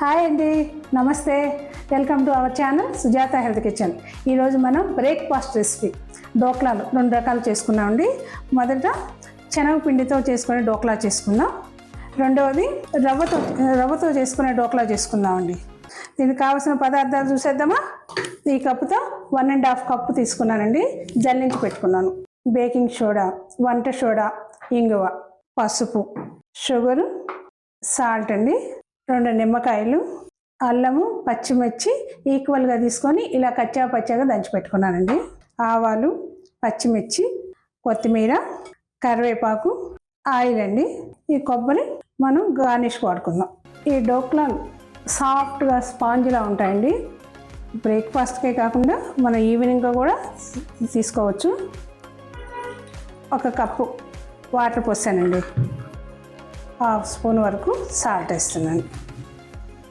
Hi అండి నమస్తే. Welcome to our channel Sujatha health kitchen ఈరోజు మనం బ్రేక్ఫాస్ట్ రెసిపీ డోక్లాలు రెండు రకాలు చేసుకున్నామండి మొదట శనగపిండితో చేసుకునే డోక్లా చేసుకుందాం. రెండవది రవ్వతో రవ్వతో చేసుకునే డోక్లా చేసుకుందామండి దీనికి కావాల్సిన పదార్థాలు చూసేద్దామా? ఈ కప్పుతో వన్ అండ్ హాఫ్ కప్పు తీసుకున్నానండి. జల్లించి పెట్టుకున్నాను. బేకింగ్ సోడా వంట సోడా ఇంగువ పసుపు షుగరు సాల్ట్ అండి. రెండు నిమ్మకాయలు అల్లము పచ్చిమిర్చి ఈక్వల్గా తీసుకొని ఇలా కచ్చా పచ్చాగా దంచి పెట్టుకున్నానండి. ఆవాలు పచ్చిమిర్చి కొత్తిమీర కరివేపాకు ఆయిల్ అండి. ఈ కొబ్బరి మనం గార్నిష్ వాడుకుందాం. ఈ డోక్లాన్ సాఫ్ట్గా స్పాంజ్లా ఉంటాయండి. బ్రేక్ఫాస్ట్కే కాకుండా మనం ఈవినింగ్గా కూడా తీసుకోవచ్చు. ఒక కప్పు వాటర్ పోసానండి. హాఫ్ స్పూన్ వరకు సాల్ట్ వేస్తున్నాను.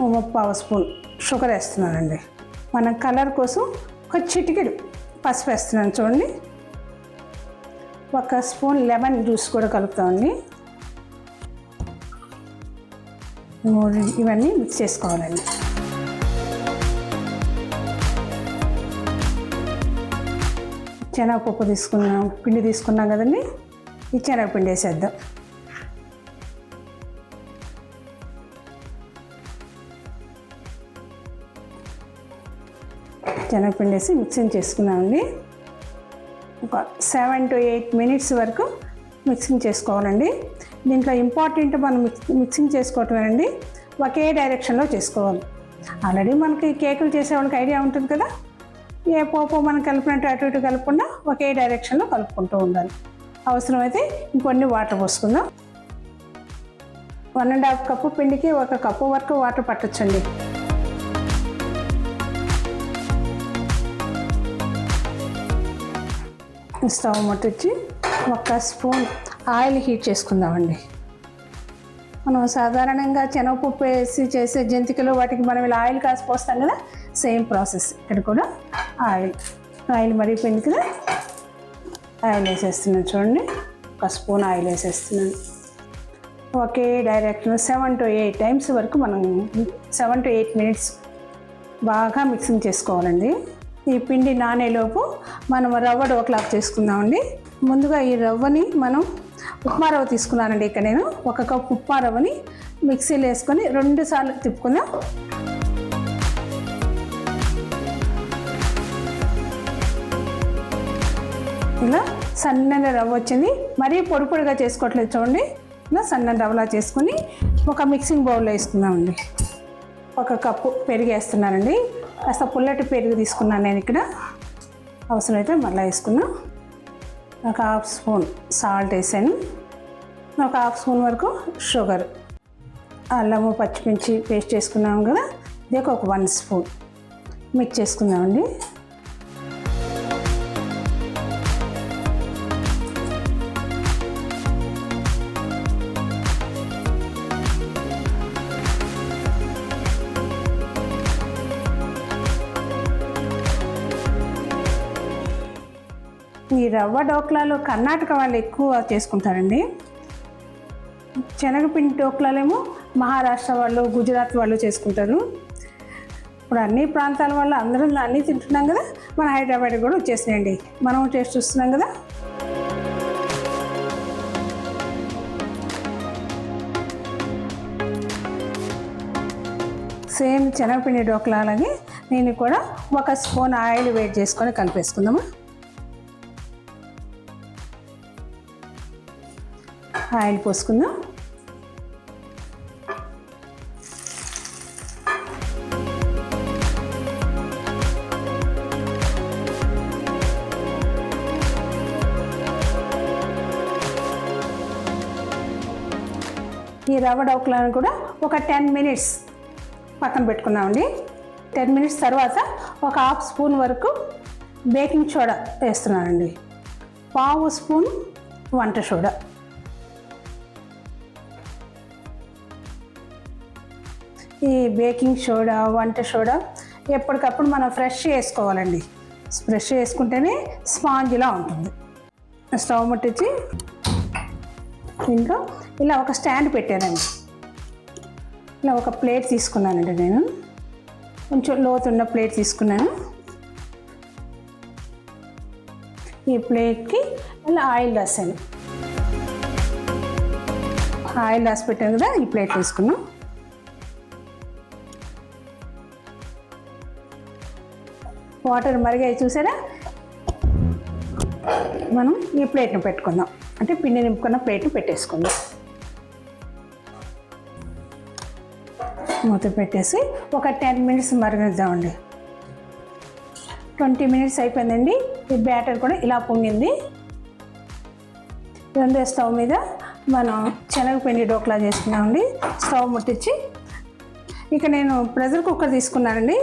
పావు స్పూన్ షుగర్ వేస్తున్నానండి. మనం కలర్ కోసం ఒక చిటికెడు పసుపు వేస్తున్నాను చూడండి. ఒక స్పూన్ లెమన్ జ్యూస్ కూడా కలుపుతామండి ఇవన్నీ మిక్స్ చేసుకోవాలండి. శనగపప్పు తీసుకున్నాం పిండి తీసుకున్నాం కదండి. ఈ శనగపిండి వేసేద్దాం. శనగపిండి వేసి మిక్సింగ్ చేసుకున్నామండి ఒక సెవెన్ టు ఎయిట్ మినిట్స్ వరకు మిక్సింగ్ చేసుకోవాలండి. దీంట్లో ఇంపార్టెంట్ మనం మిక్సింగ్ మిక్సింగ్ చేసుకోవటమేనండి. ఒకే డైరెక్షన్లో చేసుకోవాలి. ఆల్రెడీ మనకి కేకులు చేసేవాళ్ళకి ఐడియా ఉంటుంది కదా. ఏ పోపో మనం కలిపినట్టు అటు ఇటు కలపకుండా ఒకే డైరెక్షన్లో కలుపుకుంటూ ఉండాలి. అవసరమైతే ఇంకొన్ని వాటర్ పోసుకుందాం. వన్ అండ్ హాఫ్ కప్పు పిండికి ఒక కప్పు వరకు వాటర్ పట్టచ్చండి. స్టవ్ ముట్టించి ఒక స్పూన్ ఆయిల్ హీట్ చేసుకుందామండి. మనం సాధారణంగా శనగపప్పు వేసి చేసే జంతికలు వాటికి మనం ఇలా ఆయిల్ కాసి పోస్తాం కదా సేమ్ ప్రాసెస్. ఇక్కడ కూడా ఆయిల్ ఆయిల్ మరిగిపోయింది కదా ఆయిల్ వేసేస్తున్నాను చూడండి. ఒక స్పూన్ ఆయిల్ వేసేస్తున్నాను. ఒకే direction seven to eight times వరకు మనం సెవెన్ టు ఎయిట్ మినిట్స్ బాగా మిక్సింగ్ చేసుకోవాలండి. ఈ పిండి నానేలోపు మనం రవ్వ డోక్లాక్ చేసుకుందామండి. ముందుగా ఈ రవ్వని మనం ఉప్మా రవ్వ తీసుకున్నానండి ఇక్కడ నేను. ఒక కప్ ఉప్మా రవ్వని మిక్సీలో వేసుకొని రెండు సార్లు తిప్పుకుందాం. ఇలా సన్నని రవ్వ వచ్చింది. మరీ పొడి పొడిగా చేసుకోవట్లేదు చూడండి. ఇలా సన్నని రవ్వలా చేసుకొని ఒక మిక్సింగ్ బౌల్లో వేసుకుందామండి. ఒక కప్పు పెరిగేస్తున్నానండి. కాస్త పుల్లటి పెరుగు తీసుకున్నాను నేను ఇక్కడ. అవసరమైతే మళ్ళీ వేసుకున్నాం. ఒక హాఫ్ స్పూన్ సాల్ట్ వేసాను. ఒక హాఫ్ స్పూన్ వరకు షుగర్. అల్లము పచ్చిమిర్చి పేస్ట్ చేసుకున్నాం కదా. ఇది ఒక వన్ స్పూన్. మిక్స్ చేసుకుందామండి. ఈ రవ్వ డోక్లాలు కర్ణాటక వాళ్ళు ఎక్కువ చేసుకుంటారండి. శనగపిండి డోక్లాలేమో మహారాష్ట్ర వాళ్ళు గుజరాత్ వాళ్ళు చేసుకుంటారు. ఇప్పుడు అన్ని ప్రాంతాల వాళ్ళు అందరం అన్నీ తింటున్నాం కదా మన హైదరాబాద్ కూడా వచ్చేసినాయండి. మనం టేస్ట్ చూస్తున్నాం కదా. సేమ్ శనగపిండి డోక్లాలని నేను కూడా ఒక స్పూన్ ఆయిల్ వేడి చేసుకొని కలిపేసుకుందామా? ఆయిల్ పోసుకుందాం. ఈ రవ్వ డౌక్లను కూడా ఒక టెన్ మినిట్స్ పక్కన పెట్టుకున్నామండి. టెన్ మినిట్స్ తర్వాత ఒక హాఫ్ స్పూన్ వరకు బేకింగ్ సోడా వేస్తున్నానండి. పావు స్పూన్ వంట సోడా. ఈ బేకింగ్ సోడా వంట సోడా ఎప్పటికప్పుడు మనం ఫ్రెష్ వేసుకోవాలండి ఫ్రెష్ వేసుకుంటేనే స్పాంజ్లా ఉంటుంది. స్టవ్ ముట్టించి దీంట్లో ఇలా ఒక స్టాండ్ పెట్టానండి. ఇలా ఒక ప్లేట్ తీసుకున్నానండి నేను. కొంచెం లోతున్న ప్లేట్ తీసుకున్నాను. ఈ ప్లేట్కి ఇలా ఆయిల్ రాసాను ఆయిల్ రాసి పెట్టాను కదా ఈ ప్లేట్ తీసుకున్నాం. వాటర్ మరిగాయి చూసారా? మనం ఈ ప్లేట్ను పెట్టుకుందాం. అంటే పిండి నింపుకున్న ప్లేట్ను పెట్టేసుకుందాం. మూత పెట్టేసి ఒక టెన్ మినిట్స్ మరిగిద్దామండి ట్వంటీ మినిట్స్ అయిపోయిందండి. ఈ బ్యాటర్ కూడా ఇలా పొంగింది. రెండో స్టవ్ మీద మనం శనగపిండి డోక్లా చేసుకున్నామండి. స్టవ్ ముట్టించి ఇక నేను ప్రెషర్ కుక్కర్ తీసుకున్నానండి.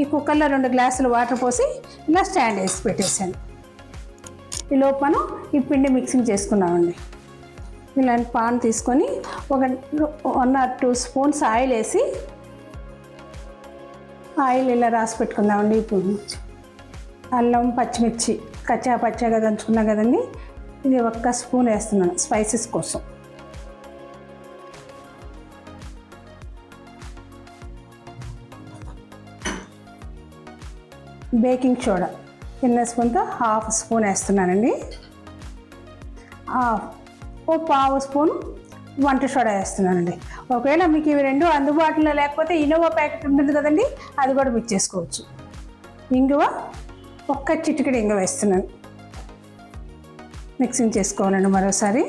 ఈ కుక్కర్లో రెండు గ్లాసులు వాటర్ పోసి ఇలా స్టాండ్ వేసి పెట్టేసాను ఈ మనం ఈ పిండి మిక్సింగ్ చేసుకున్నామండి. ఇలాంటి పాన్ తీసుకొని ఒక one or two spoons oil వేసి ఆయిల్ ఇలా రాసి పెట్టుకుందామండి ఇప్పుడు. అల్లం పచ్చిమిర్చి కచ్చా పచ్చగా దంచుకున్నాం కదండి ఇది ఒక్క స్పూన్ వేస్తున్నాను స్పైసెస్ కోసం. Baking soda. చిన్న స్పూన్తో హాఫ్ స్పూన్ వేస్తున్నానండి. హాఫ్ ఓ పావు స్పూన్ వంట సోడా వేస్తున్నానండి. ఒకవేళ మీకు ఇవి రెండు అందుబాటులో లేకపోతే ఇనోవా ప్యాకెట్ ఉంటుంది కదండి అది కూడా మిక్స్ చేసుకోవచ్చు. ఇంగువ ఒక్క చిటికెడు ఇంగువ వేస్తున్నాను. మిక్సింగ్ చేసుకోవాలండి మరోసారి.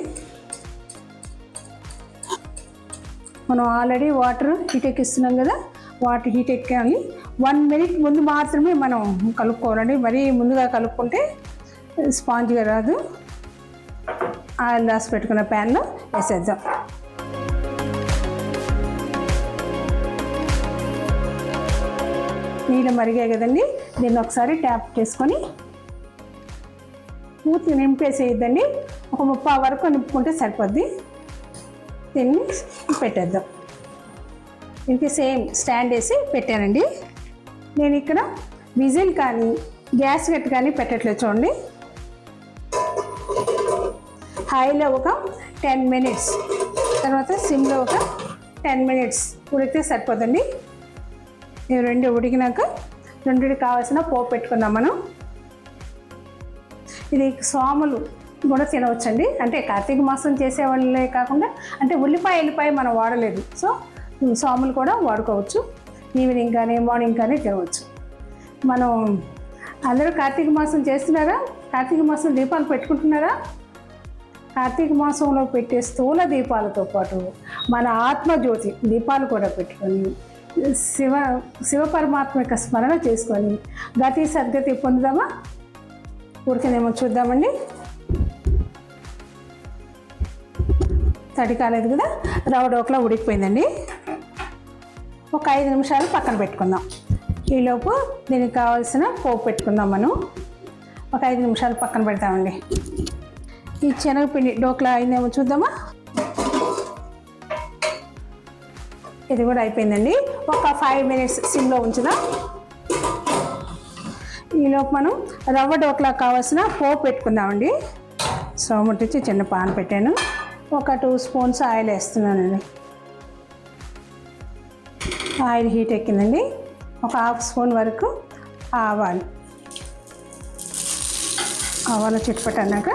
మనం ఆల్రెడీ వాటర్ ఇటెక్కిస్తున్నాం కదా వాటి హీట్ ఎక్కాలి. వన్ మినిట్ ముందు మాత్రమే మనం కలుపుకోవాలండి. మరీ ముందుగా కలుపుకుంటే స్పాంజ్గా రాదు. ఆయిల్ రాసి పెట్టుకున్న ప్యాన్లో వేసేద్దాం. నీళ్ళు మరిగాయి కదండి. దీన్ని ఒకసారి ట్యాప్ చేసుకొని పూర్తి నింపేసేయద్దండి. ఒక ముప్పై వరకు నింపుకుంటే సరిపోద్ది. దీన్ని పెట్టేద్దాం. దీనికి సేమ్ స్టాండ్ వేసి పెట్టానండి. నేను ఇక్కడ విజిల్ కానీ గ్యాస్ గట్టి కానీ పెట్టట్లేదు చూడండి. హైలో ఒక టెన్ మినిట్స్ తర్వాత సిమ్లో ఒక టెన్ మినిట్స్ ఉడికితే సరిపోతుంది. ఇవి రెండు ఉడికినాక రెండు కావాల్సిన పోపు పెట్టుకుందాం మనం. ఇది సోములు కూడా తినవచ్చండి. అంటే కార్తీక మాసం చేసే వాళ్ళే కాకుండా అంటే ఉల్లిపాయ ఎల్లిపాయ మనం వాడలేదు. సో సాములు కూడా వాడుకోవచ్చు. ఈవినింగ్ కానీ మార్నింగ్ కానీ తినవచ్చు. మనం అందరూ కార్తీక మాసం చేస్తున్నారా? కార్తీక మాసం దీపాలు పెట్టుకుంటున్నారా? కార్తీక మాసంలో పెట్టే స్థూల దీపాలతో పాటు మన ఆత్మజ్యోతి దీపాలు కూడా పెట్టుకొని శివ శివ పరమాత్మ యొక్క స్మరణ చేసుకొని గతి సద్గతి పొందుదామా? ఊరికేమో చూద్దామండి. తడి కాలేదు కదా? రవ డోకలా ఉడికిపోయిందండి. ఒక ఐదు నిమిషాలు పక్కన పెట్టుకుందాం. ఈలోపు దీనికి కావాల్సిన పోపు పెట్టుకుందాం మనం. ఒక ఐదు నిమిషాలు పక్కన పెడతామండి. ఈ శనగపిండి డోక్లా అయిందేమో చూద్దామా? ఇది కూడా అయిపోయిందండి. ఒక ఫైవ్ మినిట్స్ సిమ్లో ఉంచుదాం. ఈలోపు మనం రవ్వ డోక్లా కావాల్సిన పోపు పెట్టుకుందామండి. స్టవ్ చిన్న పాన్ పెట్టాను. ఒక టూ స్పూన్స్ ఆయిల్ వేస్తున్నానండి. ఆయిల్ హీట్ ఎక్కిందండి. ఒక హాఫ్ స్పూన్ వరకు ఆవాలు. ఆవాలు చిట్పట్ అన్నాక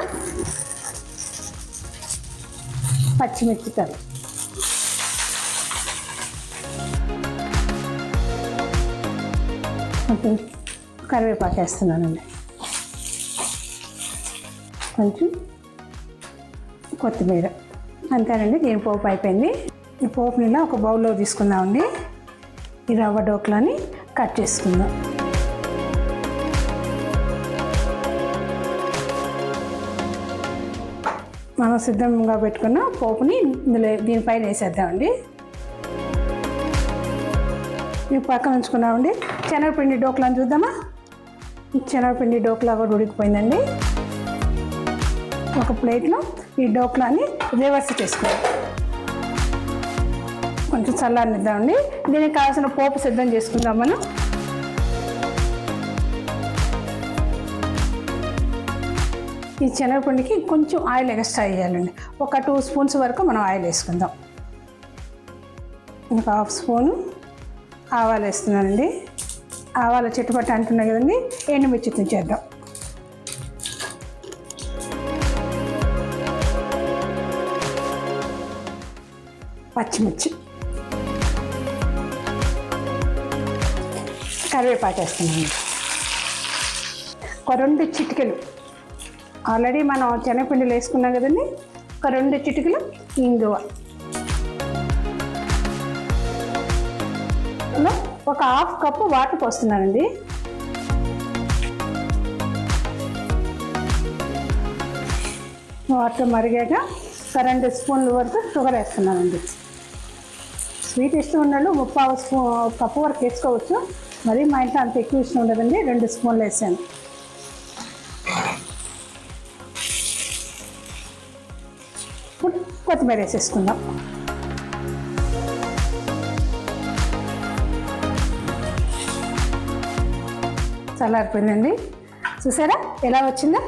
పచ్చిమిర్చికాయలు కొంచెం కరివేపాకు వేస్తున్నానండి. కొంచెం కొత్తిమీర. అంతేనండి దీని పోపు అయిపోయింది. ఈ పోపుని ఇలా ఒక బౌల్లో తీసుకుందామండి. ఈ రవ్వ డోక్లాని కట్ చేసుకుందాం. మనం సిద్ధంగా పెట్టుకున్న పోపుని ఇందులో దీనిపైన వేసేద్దామండి. మీకు పక్కన ఉంచుకున్నామండి. శనగపిండి డోక్లాని చూద్దామా? శనగపిండి డోక్లా కూడా ఉడికిపోయిందండి. ఒక ప్లేట్లో ఈ డోక్లాని రివర్స్ చేసుకోవాలి కొంచెం చల్లారనిద్దామండి. దీనికి కావాల్సిన పోపు సిద్ధం చేసుకుందాం మనం. ఈ శనగపిండికి కొంచెం ఆయిల్ ఎక్స్ట్రా వేయాలండి. ఒక టూ స్పూన్స్ వరకు మనం ఆయిల్ వేసుకుందాం. ఇంకా హాఫ్ స్పూను ఆవాలు వేస్తున్నానండి. ఆవాలు చెట్టుపట్టు అంటున్నాయి కదండి ఎండుమిర్చి చేద్దాం. పచ్చిమిర్చి. కరివేపాకు వేస్తున్నాను ఒక రెండు చిటికలు. ఆల్రెడీ మనం శనగపిండిలు వేసుకున్నాం కదండి? ఒక రెండు చిటికలు ఇంగువ. ఒక హాఫ్ కప్పు వాటర్ పోస్తున్నానండి. వాటర్ మరిగాక ఒక రెండు స్పూన్ల వరకు షుగర్ వేస్తున్నానండి. స్వీట్ ఇష్టం ఉన్నాడు ముప్పావు స్పూ కప్పు వరకు వేసుకోవచ్చు. మరి మా ఇంట్లో అంత ఎక్కువ ఇష్టం ఉండదండి. రెండు స్పూన్లు వేసాను. ఇప్పుడు కొత్తిమీర వేసేసుకుందాం. చల్లారిపోయిందండి. చూసారా? ఎలా వచ్చిందా?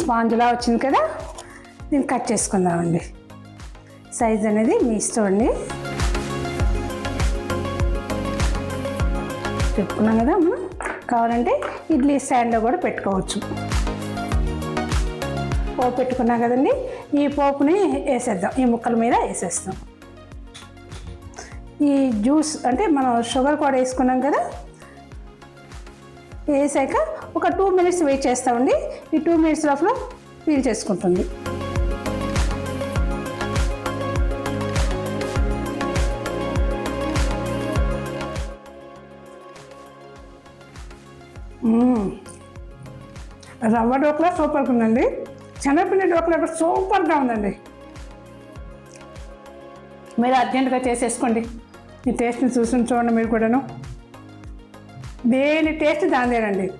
స్పాంజ్లా వచ్చింది కదా? దీన్ని కట్ చేసుకుందామండి. సైజ్ అనేది మీ ఇష్టం అండి. చెప్పుకున్నాం కదా మనం? కావాలంటే ఇడ్లీ స్టాండ్లో కూడా పెట్టుకోవచ్చు. పోపు పెట్టుకున్నాం కదండి? ఈ పోపుని వేసేద్దాం. ఈ ముక్కల మీద వేసేస్తాం. ఈ జ్యూస్ అంటే మనం షుగర్ కూడా వేసుకున్నాం కదా? వేసాక ఒక టూ మినిట్స్ వెయిట్ చేస్తామండి. ఈ టూ మినిట్స్ లోపల పీల్ చేసుకుంటుంది. రవ్వ డోక్లా సూపర్గా ఉందండి. శనగపిండి డోక్లా కూడా సూపర్గా ఉందండి. మీరు అర్జెంటుగా చేసేసుకోండి. ఈ టేస్ట్ని చూసి చూడండి మీరు కూడాను. దేని టేస్ట్ దానిదేనండి.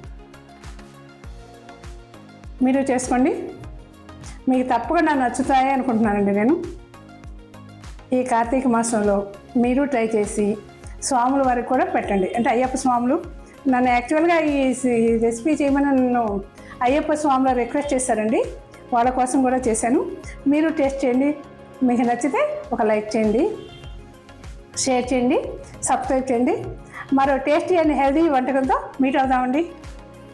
మీరు చేసుకోండి. మీకు తప్పకుండా నచ్చుతాయి అనుకుంటున్నానండి నేను. ఈ కార్తీక మాసంలో మీరు ట్రై చేసి స్వాముల వారికి కూడా పెట్టండి. అంటే అయ్యప్ప స్వాములు. నన్ను యాక్చువల్గా ఈ ఈ రెసిపీ చేయమని నన్ను అయ్యప్ప స్వామిలో రిక్వెస్ట్ చేశారండి. వాళ్ళ కోసం కూడా చేశాను. మీరు టేస్ట్ చేయండి. మీకు నచ్చితే ఒక లైక్ చేయండి. షేర్ చేయండి. సబ్స్క్రైబ్ చేయండి. మరో టేస్టీ అండ్ హెల్దీ వంటకంతో meet అవుదామండి.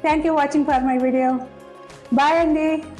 Thank you watching for my video bye అండి.